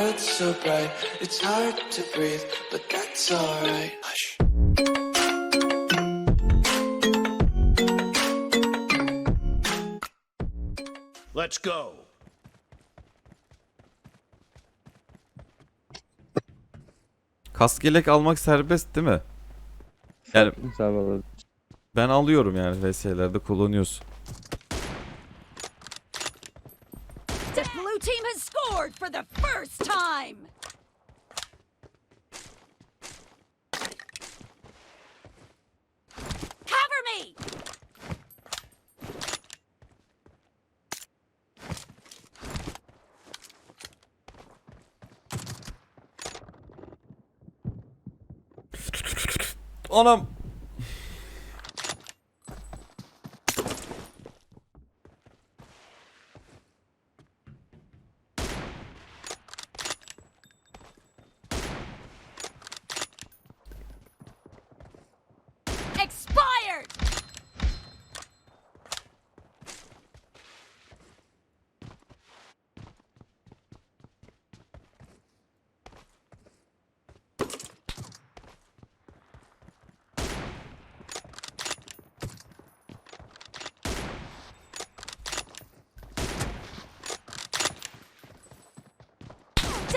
world's so bright, it's hard to breathe, but that's alright. Hush. Let's go. Kask yelek almak serbest değil mi? Yani ben alıyorum yani VS'lerde kullanıyorsun. The blue team has scored for the first time. Cover me! Anam.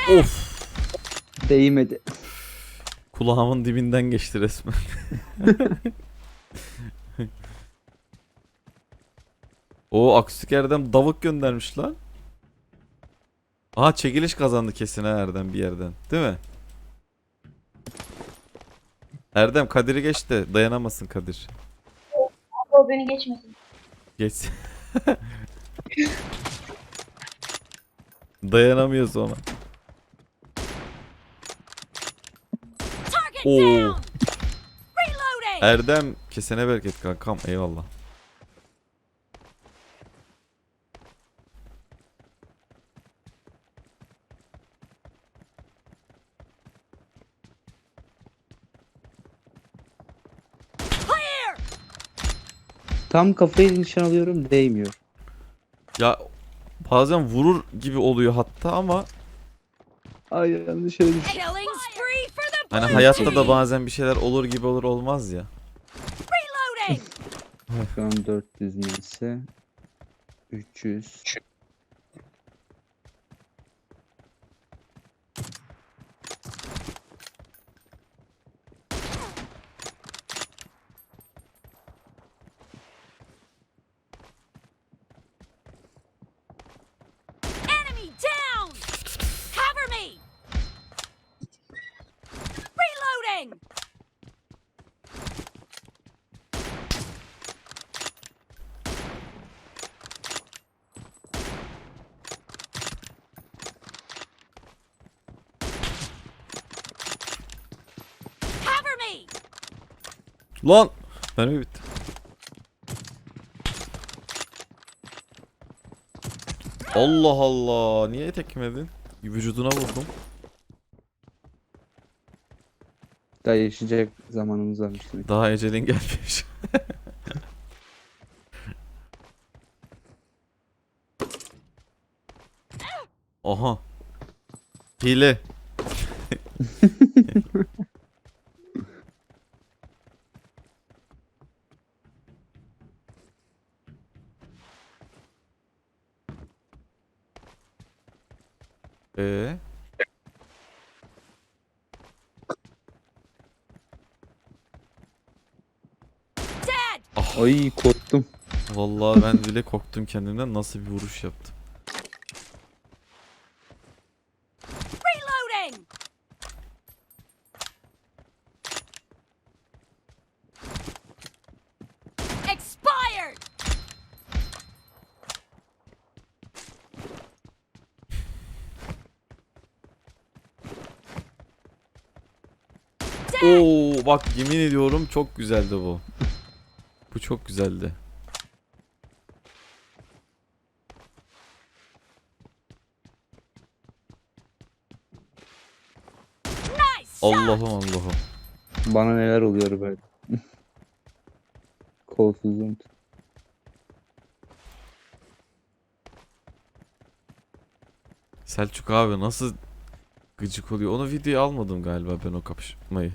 Of. Değmedi. Kulağımın dibinden geçti resmen. o akustik Erdem davuk göndermiş lan. Aha çekiliş kazandı kesin ha Erdem bir yerden. Değil mi? Erdem Kadir'i geç de dayanamasın Kadir. O beni geçmesin. Geç. Dayanamıyoruz ona. Oo. Erdem kesene bereket kankam eyvallah. Tam kafayı nişan alıyorum değmiyor. Ya bazen vurur gibi oluyor hatta ama Ay yanlış yere düştüm. Hani hayatta da bazen bir şeyler olur gibi olur olmaz ya. Reloading! Şu an 400 neyse. 300. Enemy down! Cover me! Reloading! Cover me! Lan! Mermi bitti. Allah Allah. Niye tekmedin? Vücuduna vurdum. Daha yaşayacak zamanımız varmış demek. Daha ecelin gelmemiş. Aha. Hile. Ee, Dead! Ay korktum. vallahi ben bile korktum kendimden nasıl bir vuruş yaptım. Reloading! Oo bak yemin ediyorum çok güzeldi bu. Bu çok güzeldi. Allah'ım Allah'ım. Bana neler oluyor böyle. Kolsuzluğum. Selçuk abi nasıl gıcık oluyor. Onu videoya almadım galiba ben o kapışmayı.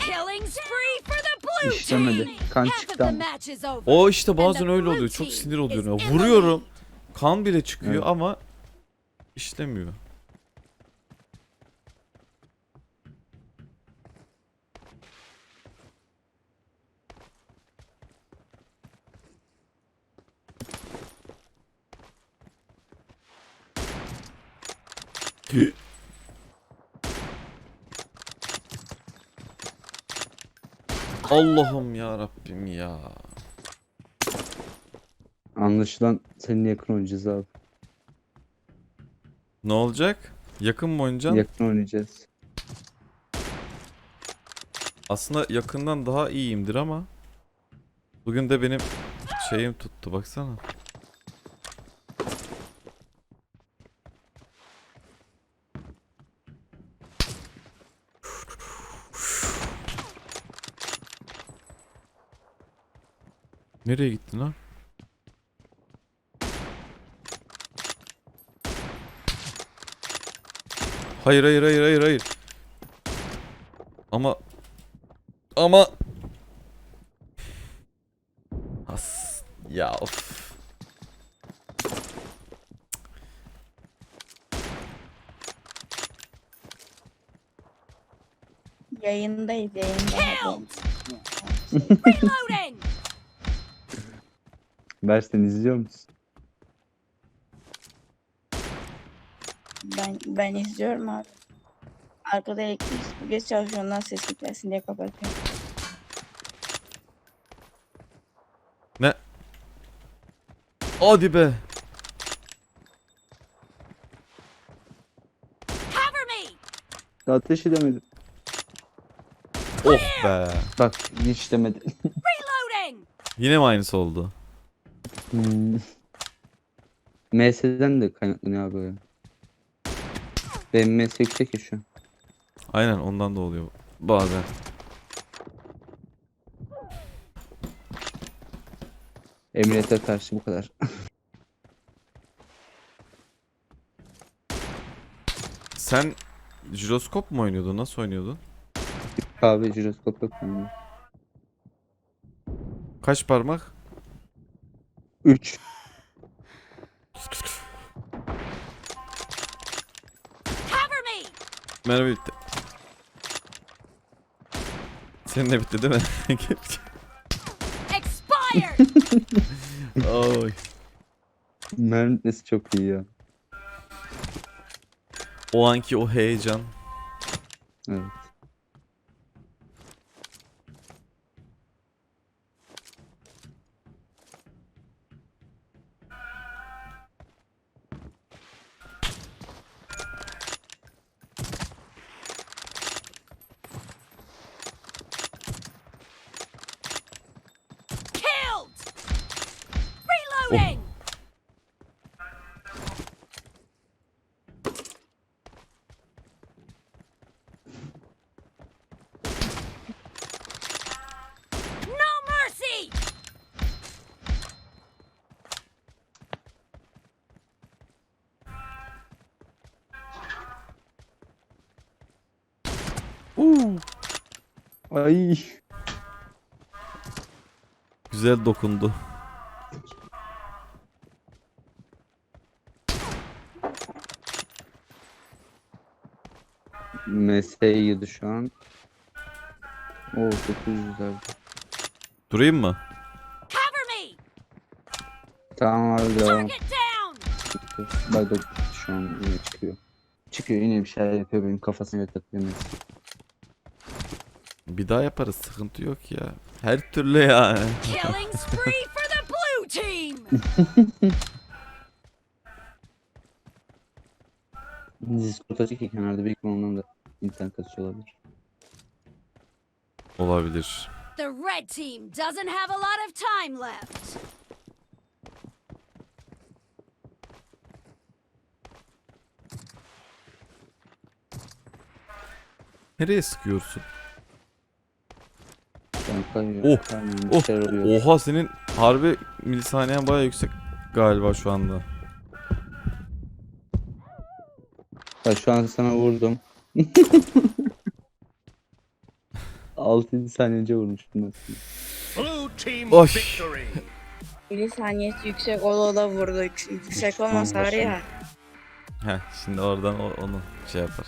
Killing spree for team. Kan çıktı ama. O işte bazen öyle oluyor. Çok sinir oluyorum. ya. Vuruyorum. Kan bile çıkıyor Evet. ama işlemiyor. Allah'ım ya Rabbim ya. Anlaşılan seninle yakın oynayacağız abi. Ne olacak? Yakın mı oynayacaksın? Yakın oynayacağız. Aslında yakından daha iyiyimdir ama bugün de benim şeyim tuttu baksana. Nereye gittin lan? Hayır hayır hayır hayır hayır. Ama ama As ya of. Yayındayız yayında. Reloading. Versen izliyor musun? Ben ben izliyorum abi. Arkada elektrik süpürgesi çalışıyor ondan ses gitmesin diye kapatıyorum. Hadi be. Cover me. Ateş edemedim. Oh be. Bak hiç demedi. Reloading. Yine mi aynısı oldu? Hmm. MS'den de kaynaklanıyor abi. Benim MS yüksek ya şu an. Aynen ondan da oluyor bazen. Emniyete karşı bu kadar. Sen jiroskop mu oynuyordun? Nasıl oynuyordun? Kahve jiroskop yok. Kaç parmak? 3. Cover me. Merhaba bitti. Senin de bitti değil mi? Expired. Oy. Mermi bitmesi çok iyi ya. O anki o heyecan. Evet. No mercy. Ay. Güzel dokundu. MS yedi şu an. Oo 900 abi. Durayım mı? Cover me. Tamam abi devam. Bak bak şu an yine çıkıyor. Çıkıyor yine bir şeyler yapıyor benim takılıyor MS. Bir daha yaparız sıkıntı yok ya. Her türlü yani. Killing spree for the blue team. Discord açık ya kenarda bir ondan da İnsan kasıyor olabilir. Olabilir. The red team doesn't have a lot of time left. Nereye sıkıyorsun? Oh, oh, oha senin harbi milisaniyen baya yüksek galiba şu anda. Bak şu an sana vurdum. 6 saniye önce vurmuştum ben seni. Blue team Oş. victory. 50 saniyesi yüksek o da vurdu. Yüksek olmasa var ya. Heh şimdi oradan o- onu şey yapar.